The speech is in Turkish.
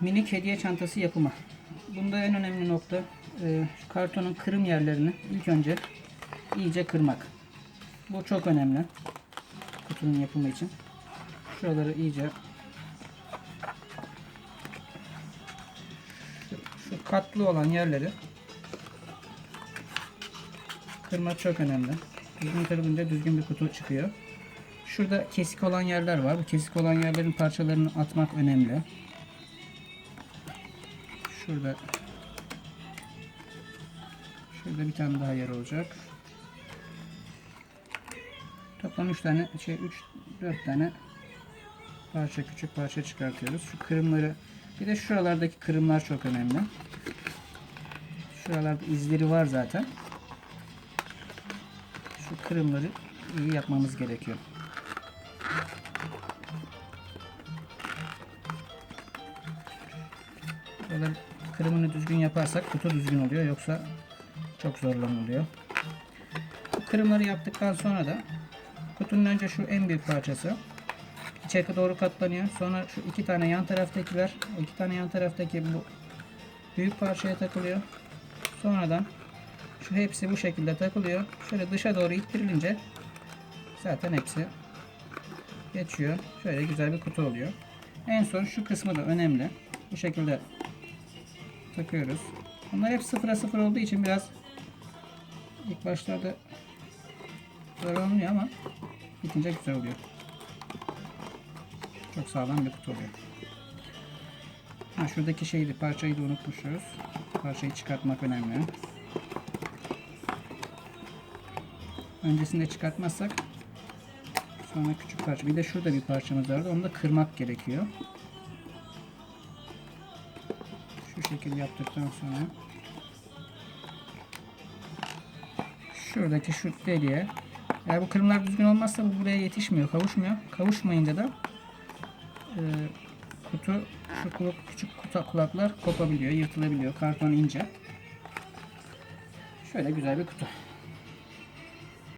minik hediye çantası yapımı. Bunda en önemli nokta e, şu kartonun kırım yerlerini ilk önce iyice kırmak. Bu çok önemli. Kutunun yapımı için. Şuraları iyice şu, katlı olan yerleri kırmak çok önemli. Düzgün kırılınca düzgün bir kutu çıkıyor. Şurada kesik olan yerler var. Bu kesik olan yerlerin parçalarını atmak önemli. Şurada Şurada bir tane daha yer olacak. Toplam 3 tane şey 3 4 tane parça küçük parça çıkartıyoruz. Şu kırımları bir de şuralardaki kırımlar çok önemli. Şuralarda izleri var zaten. Şu kırımları iyi yapmamız gerekiyor. Böyle kırımını düzgün yaparsak kutu düzgün oluyor yoksa çok zorlanılıyor. Kırımları yaptıktan sonra da kutunun önce şu en büyük parçası içeri doğru katlanıyor. Sonra şu iki tane yan taraftakiler, iki tane yan taraftaki bu büyük parçaya takılıyor. Sonradan şu hepsi bu şekilde takılıyor. Şöyle dışa doğru ittirilince zaten hepsi geçiyor. Şöyle güzel bir kutu oluyor. En son şu kısmı da önemli. Bu şekilde takıyoruz. Bunlar hep sıfıra sıfır olduğu için biraz ilk başlarda zor olmuyor ama bitince güzel oluyor. Çok sağlam bir kutu oluyor. Ha, şuradaki şeydi, parçayı da unutmuşuz. Parçayı çıkartmak önemli. Öncesinde çıkartmazsak sonra küçük parça. Bir de şurada bir parçamız vardı. Onu da kırmak gerekiyor. Şu şekilde yaptıktan sonra şuradaki şu deliğe eğer bu kırımlar düzgün olmazsa bu buraya yetişmiyor, kavuşmuyor. Kavuşmayınca da e, kutu şu kulak, küçük kutu, kulaklar kopabiliyor, yırtılabiliyor. Karton ince. Şöyle güzel bir kutu.